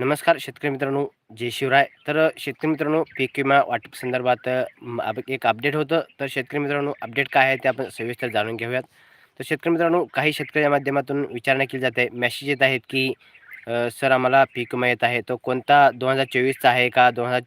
नमस्कार शेतकरी मित्रांनो. जय शिवराय. तर शेतकरी मित्रांनो पीक विमा वाटप संदर्भात आप- एक अपडेट होतं. तर शेतकरी मित्रांनो अपडेट काय आहे ते आपण सविस्तर जाणून घेऊयात. तर शेतकरी मित्रांनो काही शेतकऱ्या माध्यमातून विचारणा केली जाते. मेसेज येत आहेत की सर आम्हाला पीक विमा येत आहे. तो कोणता दोन हजार चोवीसचा आहे का? दोन हजार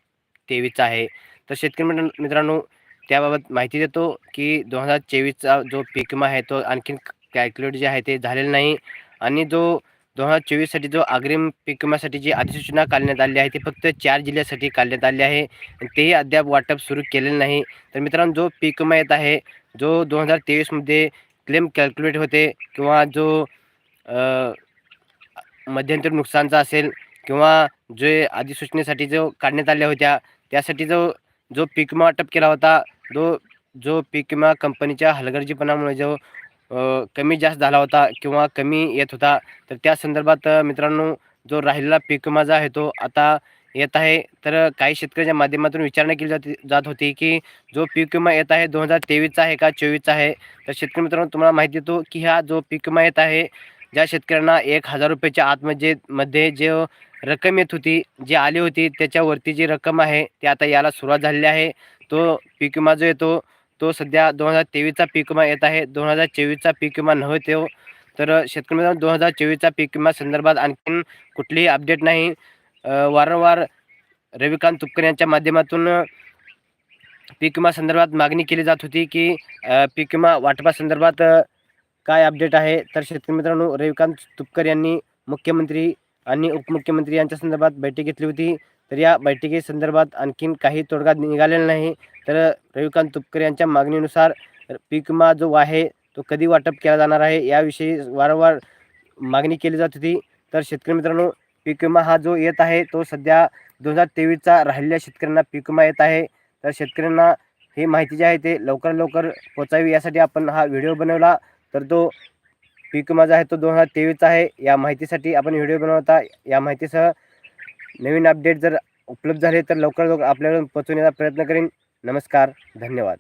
तेवीसचा आहे? तर शेतकरी मित्र मित्रांनो त्याबाबत माहिती देतो की दोन हजार चोवीसचा जो पीक विमा आहे तो आणखीन कॅल्क्युलेट जे आहे ते झालेलं नाही. आणि जो दोन हजार चोवीससाठी जो अग्रिम पीक विम्यासाठी जी अधिसूचना काढण्यात आली आहे ती फक्त चार जिल्ह्यासाठी काढण्यात आली आहे आणि तेही अद्याप वाटप सुरू केलेलं नाही. तर मित्रांनो जो पीक विमा येत आहे जो दोन हजार तेवीसमध्ये क्लेम कॅल्क्युलेट होते किंवा जो मध्यंतरी नुकसानचा असेल किंवा जे अधिसूचनेसाठी जो काढण्यात आल्या होत्या त्यासाठी जो जो पीक विमा वाटप केला होता जो जो पीक विमा कंपनीच्या हलगर्जीपणामुळे जो कमी जास्त झाला होता किंवा कमी येत होता तर त्या संदर्भात मित्रांनो जो राहिलेला पीक माझा आहे तो आता येत आहे. तर काही शेतकऱ्याच्या माध्यमातून विचारणा केली जाते जात होती की जो पीक विमा येत आहे दोन हजार तेवीसचा आहे का चोवीसचा आहे? तर शेतकरी मित्रांनो तुम्हाला माहिती देतो की हा जो पीक विमा येत आहे ज्या शेतकऱ्यांना एक हजार रुपयाच्या आतमध्ये मध्ये जे रक्कम येत होती जी आली होती त्याच्यावरती जी रक्कम आहे ती आता यायला सुरुवात झालेली आहे. तो पीक विमा जो येतो तो सध्या दोन हजार तेवीसचा पीक विमा येत आहे. दोन हजार चोवीसचा पीक विमा नव्हते हो तर शेतकरी मित्रांनो दोन हजार चोवीसचा पीक विमा संदर्भात आणखीन कुठलीही अपडेट नाही. वारंवार रविकांत तुपकर यांच्या माध्यमातून पीक विमा संदर्भात मागणी केली जात होती की पीक विमा वाटपासंदर्भात काय अपडेट आहे? तर शेतकरी मित्रांनो रविकांत तुपकर यांनी मुख्यमंत्री आणि उपमुख्यमंत्री यांच्या संदर्भात बैठक घेतली होती. तर या बैठकीसंदर्भात आणखीन काही तोडगा निघालेला नाही. तर रविकांत तुपकर यांच्या मागणीनुसार पीक विमा जो आहे तो कधी वाटप केला जाणार आहे याविषयी वारंवार मागणी केली जात होती. तर शेतकरी मित्रांनो पीक विमा हा जो येत आहे तो सध्या दोन हजार तेवीसचा राहिलेल्या शेतकऱ्यांना पीक विमा येत आहे. तर शेतकऱ्यांना ही माहिती जी आहे ते लवकर लवकर पोचावी यासाठी आपण हा व्हिडिओ बनवला. तर तो पीक विमा जो आहे तो दोन हजार तेवीसचा आहे. या माहितीसाठी आपण व्हिडिओ बनवता या माहितीसह नवीन अपडेट जर उपलब्ध झाले तर लवकर लवकर आपल्याकडून पोचवण्याचा प्रयत्न करेन. नमस्कार धन्यवाद.